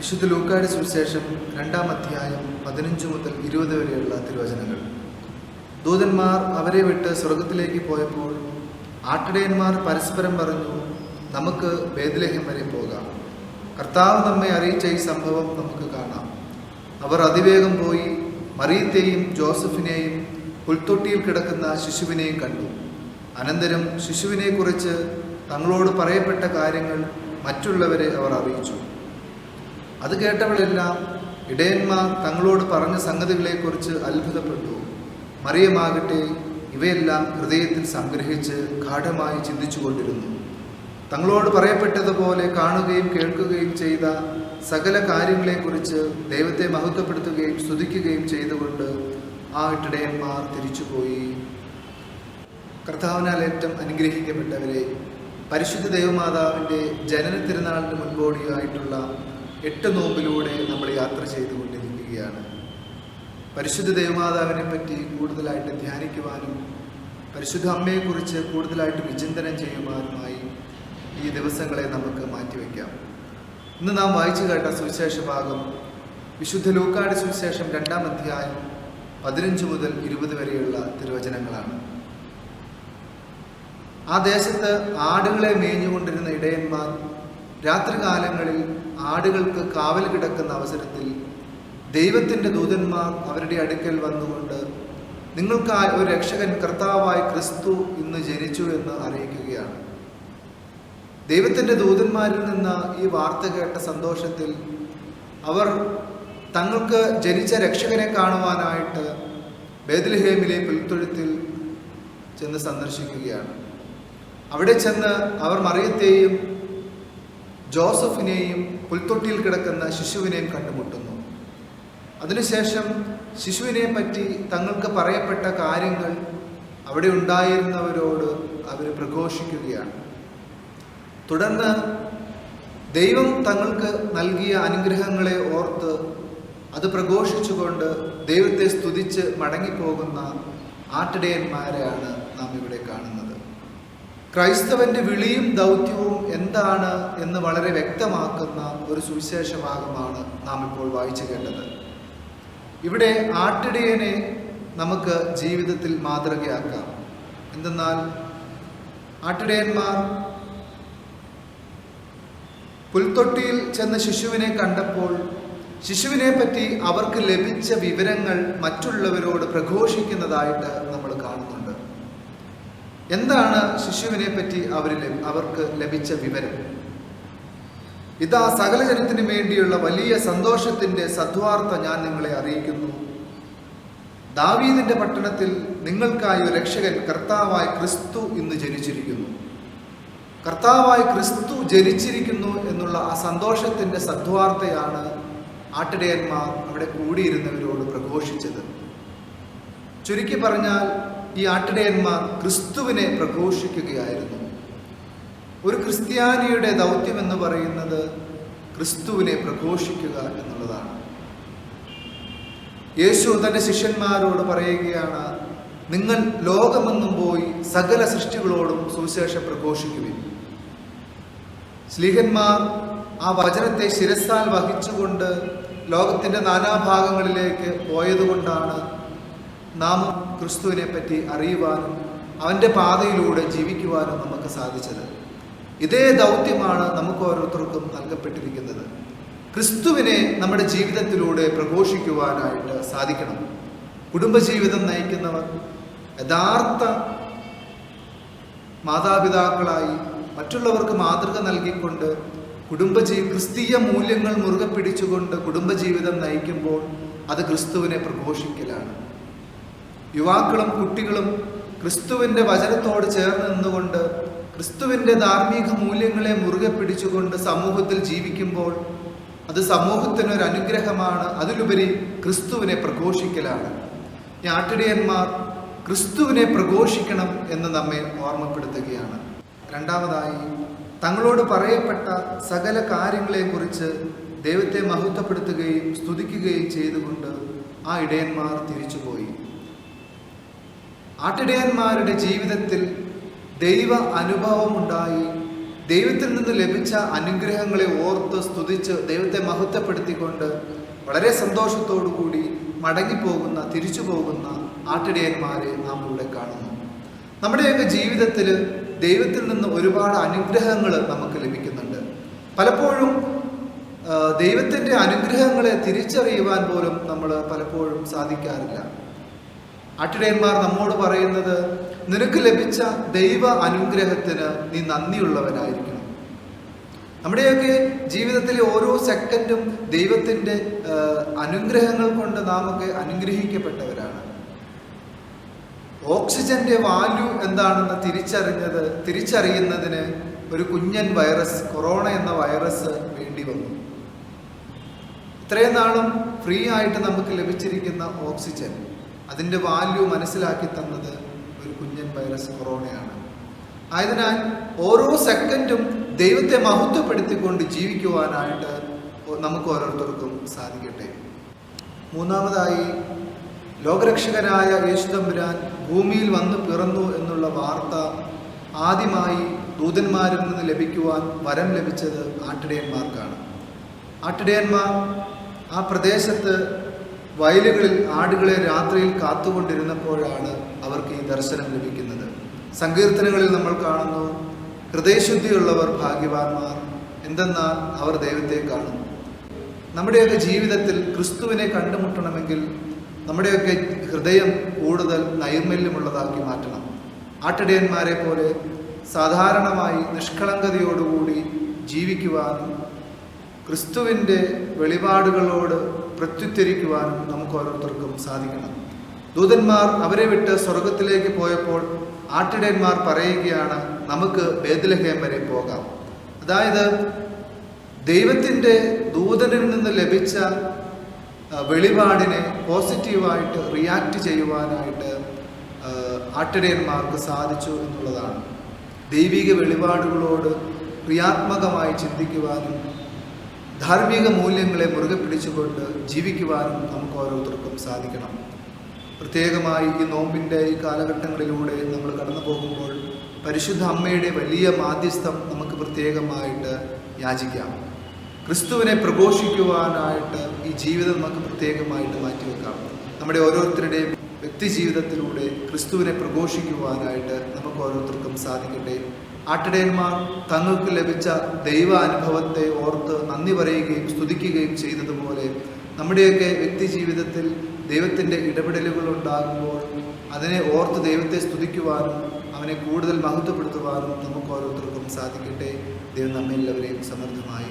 വിശുദ്ധ ലൂക്കാട് സുവിശേഷം രണ്ടാം അധ്യായം പതിനഞ്ച് മുതൽ ഇരുപത് വരെയുള്ള തിരുവചനങ്ങൾ. ദൂതന്മാർ അവരെ വിട്ട് സ്വർഗത്തിലേക്ക് പോയപ്പോൾ ആട്ടിടയന്മാർ പരസ്പരം പറഞ്ഞു നമുക്ക് വേദലേഹം വരെ പോകാം. കർത്താവ് നമ്മെ അറിയിച്ച ഈ സംഭവം നമുക്ക് കാണാം. അവർ അതിവേഗം പോയി മറിയത്തെയും ജോസഫിനെയും പുൽത്തൊട്ടിയിൽ കിടക്കുന്ന ശിശുവിനെയും കണ്ടു. അനന്തരം ശിശുവിനെക്കുറിച്ച് തങ്ങളോട് പറയപ്പെട്ട കാര്യങ്ങൾ മറ്റുള്ളവരെ അവർ അറിയിച്ചു. അത് കേട്ടവളെല്ലാം ഇടയന്മാർ തങ്ങളോട് പറഞ്ഞ സംഗതികളെക്കുറിച്ച് അത്ഭുതപ്പെട്ടു. മറിയമാകട്ടെ ഇവയെല്ലാം ഹൃദയത്തിൽ സംഗ്രഹിച്ച് ഗാഠമായി ചിന്തിച്ചുകൊണ്ടിരുന്നു. തങ്ങളോട് പറയപ്പെട്ടതുപോലെ കാണുകയും കേൾക്കുകയും ചെയ്ത സകല കാര്യങ്ങളെക്കുറിച്ച് ദൈവത്തെ മഹത്വപ്പെടുത്തുകയും സ്തുതിക്കുകയും ചെയ്തുകൊണ്ട് ആ ഇട്ടിടയന്മാർ തിരിച്ചുപോയി. കർത്താവിനാൽ ഏറ്റവും അനുഗ്രഹിക്കപ്പെട്ടവരെ പരിശുദ്ധ ദൈവമാതാവിന്റെ ജനന തിരുനാളിന് മുൻപോടിയായിട്ടുള്ള എട്ട് നോമ്പിലൂടെ നമ്മൾ യാത്ര ചെയ്തുകൊണ്ടിരിക്കുകയാണ്. പരിശുദ്ധ ദേവമാതാവിനെ പറ്റി കൂടുതലായിട്ട് ധ്യാനിക്കുവാനും പരിശുദ്ധ അമ്മയെക്കുറിച്ച് കൂടുതലായിട്ട് വിചിന്തനം ചെയ്യുവാനുമായി ഈ ദിവസങ്ങളെ നമുക്ക് മാറ്റിവെക്കാം. ഇന്ന് നാം വായിച്ചു കേട്ട സുവിശേഷ ഭാഗം വിശുദ്ധ ലൂക്കാട് സുവിശേഷം രണ്ടാം അധ്യായം പതിനഞ്ച് മുതൽ ഇരുപത് വരെയുള്ള തിരുവചനങ്ങളാണ്. ആ ദേശത്ത് ആടുകളെ മേഞ്ഞുകൊണ്ടിരുന്ന ഇടയന്മാർ രാത്രികാലങ്ങളിൽ ആടുകൾക്ക് കാവൽ കിടക്കുന്ന അവസരത്തിൽ ദൈവത്തിന്റെ ദൂതന്മാർ അവരുടെ അടുക്കൽ വന്നുകൊണ്ട് നിങ്ങൾക്കായി ഒരു രക്ഷകൻ കർത്താവായി ക്രിസ്തു ഇന്ന് ജനിച്ചു എന്ന് അറിയിക്കുകയാണ്. ദൈവത്തിന്റെ ദൂതന്മാരിൽ നിന്ന് ഈ വാർത്ത കേട്ട സന്തോഷത്തിൽ അവർ തങ്ങൾക്ക് ജനിച്ച രക്ഷകനെ കാണുവാനായിട്ട് ബേദൽഹേമിലെ പുൽത്തൊഴുത്തിൽ ചെന്ന് സന്ദർശിക്കുകയാണ്. അവിടെ ചെന്ന് അവർ മറിയത്തെയും ജോസഫിനെയും പുൽത്തൊട്ടിയിൽ കിടക്കുന്ന ശിശുവിനെയും കണ്ടുമുട്ടുന്നു. അതിനുശേഷം ശിശുവിനെ പറ്റി തങ്ങൾക്ക് പറയപ്പെട്ട കാര്യങ്ങൾ അവിടെ ഉണ്ടായിരുന്നവരോട് അവർ പ്രഘോഷിക്കുകയാണ്. തുടർന്ന് ദൈവം തങ്ങൾക്ക് നൽകിയ അനുഗ്രഹങ്ങളെ ഓർത്ത് അത് പ്രഘോഷിച്ചുകൊണ്ട് ദൈവത്തെ സ്തുതിച്ച് മടങ്ങിപ്പോകുന്ന ആട്ടിടയന്മാരെയാണ് നാം ഇവിടെ കാണുന്നത്. ക്രൈസ്തവന്റെ വിളിയും ദൗത്യവും എന്താണ് എന്ന് വളരെ വ്യക്തമാക്കുന്ന ഒരു സുവിശേഷ ഭാഗമാണ് നാം ഇപ്പോൾ വായിച്ചു കേട്ടത്. ഇവിടെ ആട്ടിടയനെ നമുക്ക് ജീവിതത്തിൽ മാതൃകയാക്കാം. എന്തെന്നാൽ ആട്ടിടയന്മാർ പുൽത്തൊട്ടിയിൽ ചെന്ന ശിശുവിനെ കണ്ടപ്പോൾ ശിശുവിനെ പറ്റി അവർക്ക് ലഭിച്ച വിവരങ്ങൾ മറ്റുള്ളവരോട് പ്രഘോഷിക്കുന്നതായിട്ട് നമ്മൾ കാണുന്നുണ്ട്. എന്താണ് ശിശുവിനെ പറ്റി അവരിൽ അവർക്ക് ലഭിച്ച വിവരം? ഇതാ സകല ജനത്തിനു വേണ്ടിയുള്ള വലിയ സന്തോഷത്തിന്റെ സദ്വാർത്ത ഞാൻ നിങ്ങളെ അറിയിക്കുന്നു. ദാവീദിന്റെ പട്ടണത്തിൽ നിങ്ങൾക്കായി ഒരു രക്ഷകൻ കർത്താവായ ക്രിസ്തു ഇന്ന് ജനിച്ചിരിക്കുന്നു. കർത്താവായ ക്രിസ്തു ജനിച്ചിരിക്കുന്നു എന്നുള്ള ആ സന്തോഷത്തിന്റെ സദ്വാർത്തയാണ് ആട്ടിടയന്മാർ അവിടെ കൂടിയിരുന്നവരോട് പ്രഘോഷിച്ചത്. ചുരുക്കി പറഞ്ഞാൽ ഈ ആട്ടിടയന്മാർ ക്രിസ്തുവിനെ പ്രഘോഷിക്കുകയായിരുന്നു. ഒരു ക്രിസ്ത്യാനിയുടെ ദൗത്യം എന്ന് പറയുന്നത് ക്രിസ്തുവിനെ പ്രഘോഷിക്കുക എന്നുള്ളതാണ്. യേശു തന്റെ ശിഷ്യന്മാരോട് പറയുകയാണ് നിങ്ങൾ ലോകമെന്നും പോയി സകല സൃഷ്ടികളോടും സുവിശേഷം പ്രഘോഷിക്കുവിൻ. സ്ലീഹന്മാർ ആ വചനത്തെ ശിരസാൽ വഹിച്ചുകൊണ്ട് ലോകത്തിന്റെ നാനാഭാഗങ്ങളിലേക്ക് പോയതുകൊണ്ടാണ് നാം ക്രിസ്തുവിനെ പറ്റി അറിയുവാനും അവന്റെ പാതയിലൂടെ ജീവിക്കുവാനും നമുക്ക് സാധിച്ചത്. ഇതേ ദൗത്യമാണ് നമുക്ക് ഓരോരുത്തർക്കും നൽകപ്പെട്ടിരിക്കുന്നത്. ക്രിസ്തുവിനെ നമ്മുടെ ജീവിതത്തിലൂടെ പ്രഘോഷിക്കുവാനായിട്ട് സാധിക്കണം. കുടുംബജീവിതം നയിക്കുന്നവർ യഥാർത്ഥ മാതാപിതാക്കളായി മറ്റുള്ളവർക്ക് മാതൃക നൽകിക്കൊണ്ട് കുടുംബജീ ക്രിസ്തീയ മൂല്യങ്ങൾ മുറുകെ പിടിച്ചുകൊണ്ട് കുടുംബജീവിതം നയിക്കുമ്പോൾ അത് ക്രിസ്തുവിനെ പ്രഘോഷിക്കലാണ്. യുവാക്കളും കുട്ടികളും ക്രിസ്തുവിന്റെ വചനത്തോട് ചേർന്ന് നിന്നുകൊണ്ട് ക്രിസ്തുവിന്റെ ധാർമ്മിക മൂല്യങ്ങളെ മുറുകെ പിടിച്ചുകൊണ്ട് സമൂഹത്തിൽ ജീവിക്കുമ്പോൾ അത് സമൂഹത്തിനൊരു അനുഗ്രഹമാണ്. അതിലുപരി ക്രിസ്തുവിനെ പ്രഘോഷിക്കലാണ്. ഞാട്ടിടയന്മാർ ക്രിസ്തുവിനെ പ്രഘോഷിക്കണം എന്ന് നമ്മെ ഓർമ്മപ്പെടുത്തുകയാണ്. രണ്ടാമതായി തങ്ങളോട് പറയപ്പെട്ട സകല കാര്യങ്ങളെക്കുറിച്ച് ദൈവത്തെ മഹത്വപ്പെടുത്തുകയും സ്തുതിക്കുകയും ചെയ്തുകൊണ്ട് ആ ഇടയന്മാർ തിരിച്ചുപോയി. ആട്ടിടയന്മാരുടെ ജീവിതത്തിൽ ദൈവ അനുഭവമുണ്ടായി. ദൈവത്തിൽ നിന്ന് ലഭിച്ച അനുഗ്രഹങ്ങളെ ഓർത്ത് സ്തുതിച്ച് ദൈവത്തെ മഹത്വപ്പെടുത്തിക്കൊണ്ട് വളരെ സന്തോഷത്തോടു കൂടി മടങ്ങിപ്പോകുന്ന തിരിച്ചു പോകുന്ന ആട്ടിടയന്മാരെ നാം ഇവിടെ കാണുന്നു. നമ്മുടെയൊക്കെ ജീവിതത്തിൽ ദൈവത്തിൽ നിന്ന് ഒരുപാട് അനുഗ്രഹങ്ങൾ നമുക്ക് ലഭിക്കുന്നുണ്ട്. പലപ്പോഴും ദൈവത്തിന്റെ അനുഗ്രഹങ്ങളെ തിരിച്ചറിയുവാൻ പോലും നമ്മൾ പലപ്പോഴും സാധിക്കാറില്ല. ആട്ടിടയന്മാർ നമ്മോട് പറയുന്നത് നിനക്ക് ലഭിച്ച ദൈവ അനുഗ്രഹത്തിന് നീ നന്ദിയുള്ളവനായിരിക്കണം. നമ്മുടെയൊക്കെ ജീവിതത്തിലെ ഓരോ സെക്കൻഡും ദൈവത്തിന്റെ അനുഗ്രഹങ്ങൾ കൊണ്ട് നാമൊക്കെ അനുഗ്രഹിക്കപ്പെട്ടവരാണ്. ഓക്സിജന്റെ വാല്യൂ എന്താണെന്ന് തിരിച്ചറിഞ്ഞത് തിരിച്ചറിയുന്നതിന് ഒരു കുഞ്ഞൻ വൈറസ് കൊറോണ എന്ന വൈറസ് വേണ്ടി വന്നു. ഇത്രയും നാളും ഫ്രീ ആയിട്ട് നമുക്ക് ലഭിച്ചിരിക്കുന്ന ഓക്സിജൻ. അതിന്റെ വാല്യൂ മനസ്സിലാക്കി തന്നത് ഒരു കുഞ്ഞൻ വൈറസ് കൊറോണയാണ്. ആയതിനാൽ ഓരോ സെക്കൻഡും ദൈവത്തെ മഹത്വപ്പെടുത്തിക്കൊണ്ട് ജീവിക്കുവാനായിട്ട് നമുക്ക് ഓരോരുത്തർക്കും സാധിക്കട്ടെ. മൂന്നാമതായി ലോകരക്ഷകനായ യേശുദമ്പുരാൻ ഭൂമിയിൽ വന്നു പിറന്നു എന്നുള്ള വാർത്ത ആദ്യമായി ദൂതന്മാരിൽ നിന്ന് ലഭിക്കുവാൻ വരം ലഭിച്ചത് ആട്ടിടയന്മാർക്കാണ്. ആട്ടിടയന്മാർ ആ പ്രദേശത്ത് വയലുകളിൽ ആടുകളെ രാത്രിയിൽ കാത്തുകൊണ്ടിരുന്നപ്പോഴാണ് അവർക്ക് ഈ ദർശനം ലഭിക്കുന്നത്. സങ്കീർത്തനങ്ങളിൽ നമ്മൾ കാണുന്നു ഹൃദയശുദ്ധിയുള്ളവർ ഭാഗ്യവാന്മാർ എന്തെന്നാൽ അവർ ദൈവത്തെ കാണുന്നു. നമ്മുടെയൊക്കെ ജീവിതത്തിൽ ക്രിസ്തുവിനെ കണ്ടുമുട്ടണമെങ്കിൽ നമ്മുടെയൊക്കെ ഹൃദയം കൂടുതൽ നൈർമല്യമുള്ളതാക്കി മാറ്റണം. ആട്ടിടയന്മാരെ പോലെ സാധാരണമായി നിഷ്കളങ്കതയോടുകൂടി ജീവിക്കുവാനും ക്രിസ്തുവിന്റെ വെളിപാടുകളോട് പ്രത്യുത്തരിക്കുവാനും നമുക്ക് ഓരോരുത്തർക്കും സാധിക്കണം. ദൂതന്മാർ അവരെ വിട്ട് സ്വർഗത്തിലേക്ക് പോയപ്പോൾ ആട്ടിടയന്മാർ പറയുകയാണ് നമുക്ക് ബേദലഹേം വരെ പോകാം. അതായത് ദൈവത്തിന്റെ ദൂതനിൽ നിന്ന് ലഭിച്ച വെളിപാടിനെ പോസിറ്റീവായിട്ട് റിയാക്ട് ചെയ്യുവാനായിട്ട് ആട്ടിടയന്മാർക്ക് സാധിച്ചു എന്നുള്ളതാണ്. ദൈവിക വെളിപാടുകളോട് ക്രിയാത്മകമായി ചിന്തിക്കുവാനും ധാർമ്മിക മൂല്യങ്ങളെ മുറുകെ പിടിച്ചുകൊണ്ട് ജീവിക്കുവാനും നമുക്ക് ഓരോരുത്തർക്കും സാധിക്കണം. പ്രത്യേകമായി ഈ നോമ്പിന്റെ ഈ കാലഘട്ടങ്ങളിലൂടെ നമ്മൾ കടന്നു പോകുമ്പോൾ പരിശുദ്ധ അമ്മയുടെ വലിയ മാധ്യസ്ഥം നമുക്ക് പ്രത്യേകമായിട്ട് യാചിക്കാം. ക്രിസ്തുവിനെ പ്രഘോഷിക്കുവാനായിട്ട് ഈ ജീവിതം നമുക്ക് പ്രത്യേകമായിട്ട് മാറ്റിവെക്കാം. നമ്മുടെ ഓരോരുത്തരുടെയും വ്യക്തി ജീവിതത്തിലൂടെ ക്രിസ്തുവിനെ പ്രഘോഷിക്കുവാനായിട്ട് നമുക്ക് ഓരോരുത്തർക്കും സാധിക്കട്ടെ. ആട്ടിടയന്മാർ തങ്ങൾക്ക് ലഭിച്ച ദൈവ അനുഭവത്തെ ഓർത്ത് നന്ദി പറയുകയും സ്തുതിക്കുകയും ചെയ്തതുപോലെ നമ്മുടെയൊക്കെ വ്യക്തി ജീവിതത്തിൽ ദൈവത്തിന്റെ ഇടപെടലുകൾ ഉണ്ടാകുമ്പോൾ അതിനെ ഓർത്ത് ദൈവത്തെ സ്തുതിക്കുവാനും അവനെ കൂടുതൽ മഹത്വപ്പെടുത്തുവാനും നമുക്ക് ഓരോരുത്തർക്കും സാധിക്കട്ടെ. ദൈവം നമ്മെല്ലാവരെയും സമൃദ്ധമായി